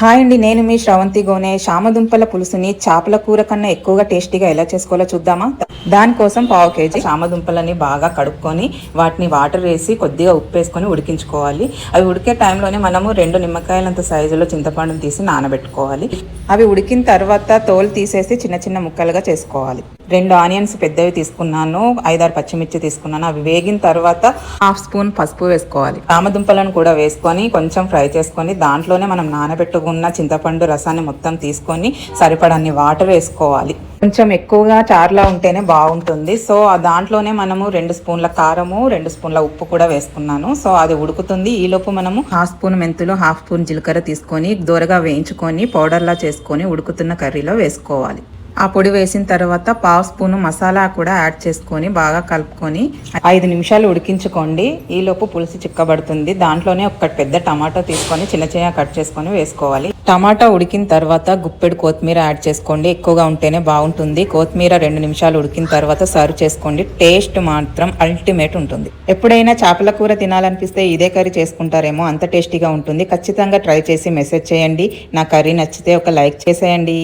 Hi అండి నేను మీ శ్రవంతి గోనే. చామదుంపల పులుసుని చేపల కూర కన్నా ఎక్కువగా టేస్టీగా ఎలా చేసుకోవాలో చూద్దామా? దానికోసం పావు కేజీ చామదుంపలని బాగా కడుక్కొని వాటిని వాటర్ వేసి కొద్దిగా ఉప్పు వేసుకొని ఉడికించుకోవాలి. అవి ఉడికే టైంలోనే మనము రెండు నిమ్మకాయలంత సైజులో చింతపండుని తీసి నానబెట్టుకోవాలి. అవి ఉడికిన తర్వాత తోలు తీసేసి చిన్న చిన్న ముక్కలుగా చేసుకోవాలి. రెండు ఆనియన్స్ పెద్దవి తీసుకున్నాను ఐదారు పచ్చిమిర్చి తీసుకున్నాను. అవి వేగిన తర్వాత హాఫ్ స్పూన్ పసుపు వేసుకోవాలి. చామదుంపలను కూడా వేసుకొని కొంచెం ఫ్రై చేసుకొని దాంట్లోనే మనం నానబెట్టుకున్న చింతపండు రసాన్ని మొత్తం తీసుకొని సరిపడన్ని వాటర్ వేసుకోవాలి. కొంచెం ఎక్కువగా చారులా ఉంటేనే బాగుంటుంది. సో ఆ దాంట్లోనే మనము రెండు స్పూన్ల కారము రెండు స్పూన్ల ఉప్పు కూడా వేసుకున్నాను. సో అది ఉడుకుతుంది. ఈలోపు మనము హాఫ్ స్పూన్ మెంతులు హాఫ్ స్పూన్ జీలకర్ర తీసుకొని దూరగా వేయించుకొని పౌడర్లా చేసుకొని ఉడుకుతున్న కర్రీలో వేసుకోవాలి. ఆ పొడి వేసిన తర్వాత పావు స్పూన్ మసాలా కూడా యాడ్ చేసుకొని బాగా కలుపుకొని ఐదు నిమిషాలు ఉడికించుకోండి. ఈలోపు పులుసు చిక్కబడుతుంది. దాంట్లోనే ఒక పెద్ద టమాటో తీసుకొని చిన్న చిన్న కట్ చేసుకొని వేసుకోవాలి. టమాటా ఉడికిన తర్వాత గుప్పెడు కొత్తిమీర యాడ్ చేసుకోండి. ఎక్కువగా ఉంటేనే బాగుంటుంది. కొత్తిమీర రెండు నిమిషాలు ఉడికిన తర్వాత సర్వ్ చేసుకోండి. టేస్ట్ మాత్రం అల్టిమేట్ ఉంటుంది. ఎప్పుడైనా చేపల కూర తినాలనిపిస్తే ఇదే కర్రీ చేసుకుంటారేమో అంత టేస్టీగా ఉంటుంది. ఖచ్చితంగా ట్రై చేసి మెసేజ్ చేయండి. నా కర్రీ నచ్చితే ఒక లైక్ చేసేయండి.